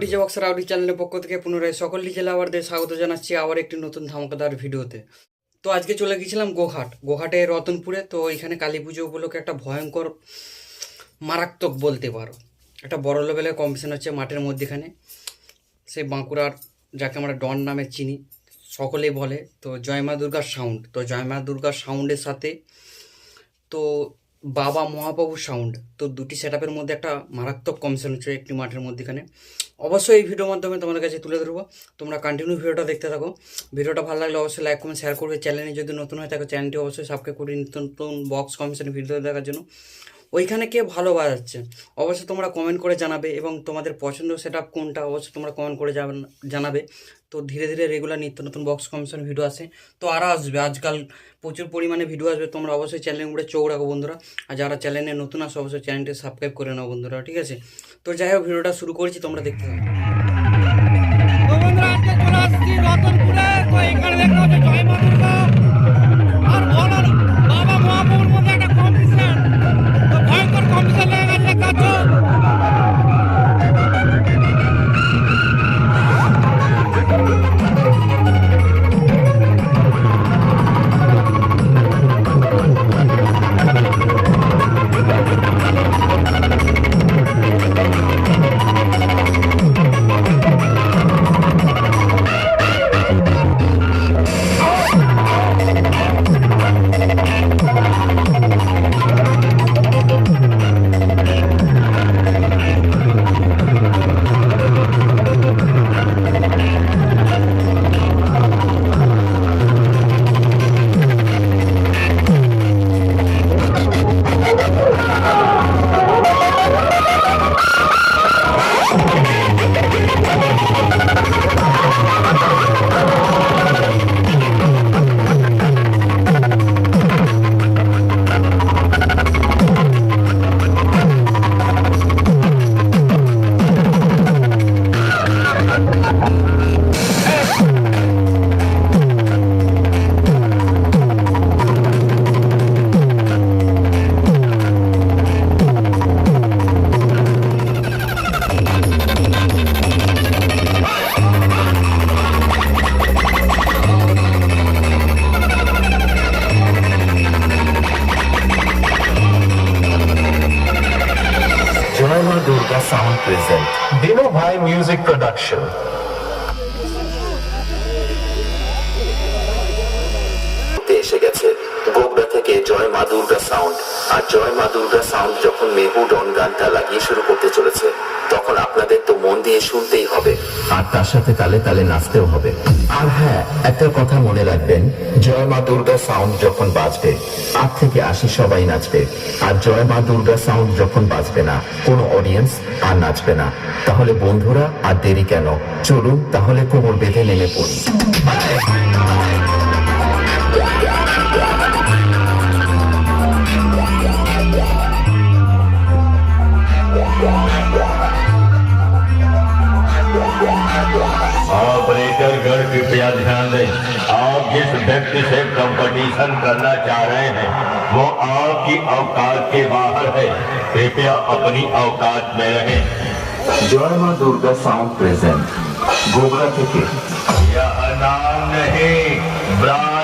Blogs rowdy চ্যানেলের পক্ষ থেকে পুনরায় সকল ডিজেল আওয়ারদের স্বাগত জানাচ্ছি আবার একটি নতুন ধামাকাদার ভিডিওতে। তো আজকে চলে গেছিলাম গোহাট গোঘাটে রতনপুরে, তো এখানে কালী পুজো উপলক্ষে একটা ভয়ঙ্কর, মারাত্মক বলতে পারো। একটা বড় লেভেলের কম্পিটিশন হচ্ছে মাঠের মধ্যেখানে। সেই বাঁকুড়ার, যাকে আমরা ডন নামে চিনি, সকলেই বলে, তো জয় মা দুর্গার সাউন্ড তো জয় মা দুর্গার সাউন্ডের সাথে, তো বাবা মহাপ্রভু সাউন্ড তো দুটি সেট মধ্যে একটা মারাত্মক কমিশন হচ্ছে একটি মাঠের মধ্যেখানে। অবশ্যই এই ভিডিওর মাধ্যমে তোমাদের কাছে তুলে ধরবো। তোমরা কন্টিনিউ ভিডিওটা দেখতে থাকো। ভিডিওটা ভালো লাগলে অবশ্যই লাইক কমেন্ট শেয়ার করবে। চ্যানেলে যদি নতুন হয় থাকে চ্যানেলটি অবশ্যই সাবস্ক্রাইব করে নিত্য নতুন বক্স কমিশনের ভিডিও দেখার জন্য। ওইখানে কে ভালো বাজাচ্ছে? অবশ্যই তোমরা কমেন্ট করে জানাবে এবং তোমাদের পছন্দ সেট কোনটা অবশ্যই তোমরা কমেন্ট করে জানাবে। তো ধীরে ধীরে রেগুলার নিত্য নতুন বক্স কমিশন ভিডিও আসে। তো আরও আসবে। আজকাল প্রচুর পরিমাণে ভিডিও আসবে। তোমরা অবশ্যই চ্যানেলের উপরে চোখ রাখো বন্ধুরা। আর যারা চ্যানেলে নতুন আসো, অবশ্যই চ্যানেলটি সাবস্ক্রাইব করে নাও বন্ধুরা। ঠিক আছে? তো যাই হোক ভিডিওটা শুরু করেছি। তোমরা দেখতে থাকো। Bhai Music Production. এসে গেছে গোগড়া থেকে জয় মাদুর্গা সাউন্ড আর জয় মাদুর্গা সাউন্ড যখন মেহু ডন গানটা লাগিয়ে শুরু আর তার সাথে তালে তালে নাচতেও হবে। আর হ্যাঁ একটা কথা মনে রাখবেন, জয় মা দুর্গা সাউন্ড যখন বাজবে, আট থেকে আশি সবাই নাচবে। আর জয় মা দুর্গা সাউন্ড যখন বাজবে না, কোনো অডিয়েন্স আর নাচবে না। তাহলে বন্ধুরা, আর দেরি কেন? চলুন তাহলে কোমর বেঁধে নেমে পড়ি। ऑपरेटर गण कृपया ध्यान दें। आप जिस व्यक्ति से कंपटीशन करना चाह रहे हैं वो आपकी अवकाश के बाहर है। कृपया अपनी अवकाश में रहे। जय माँ दुर्गा साउंड प्रेजेंट गोबरा के यह नाम नहीं ब्राह्मण